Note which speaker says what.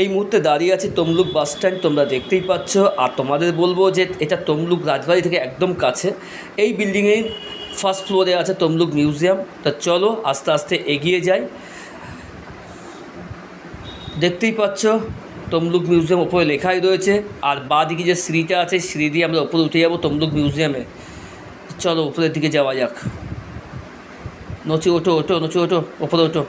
Speaker 1: এই মুহূর্তে দাঁড়িয়ে আছে তমলুক বাস স্ট্যান্ড, তোমরা দেখতেই পাচ্ছ। আর তোমাদের বলব যে এটা তমলুক রাজবাড়ি থেকে একদম কাছে। এই বিল্ডিংয়ের ফার্স্ট ফ্লোরে আছে তমলুক মিউজিয়াম তা চলো আস্তে আস্তে এগিয়ে যাই। দেখতেই পাচ্ছ, তমলুক মিউজিয়াম ওপরে লেখাই রয়েছে। আর বাঁ দিকে যে সিঁড়িটা আছে, সিঁড়ি দিয়ে আমরা ওপরে উঠে যাব তমলুক মিউজিয়ামে চলো উপরের দিকে যাওয়া যাক। নচি ওঠো ওঠো, নচি ওঠো, ওপরে ওঠো।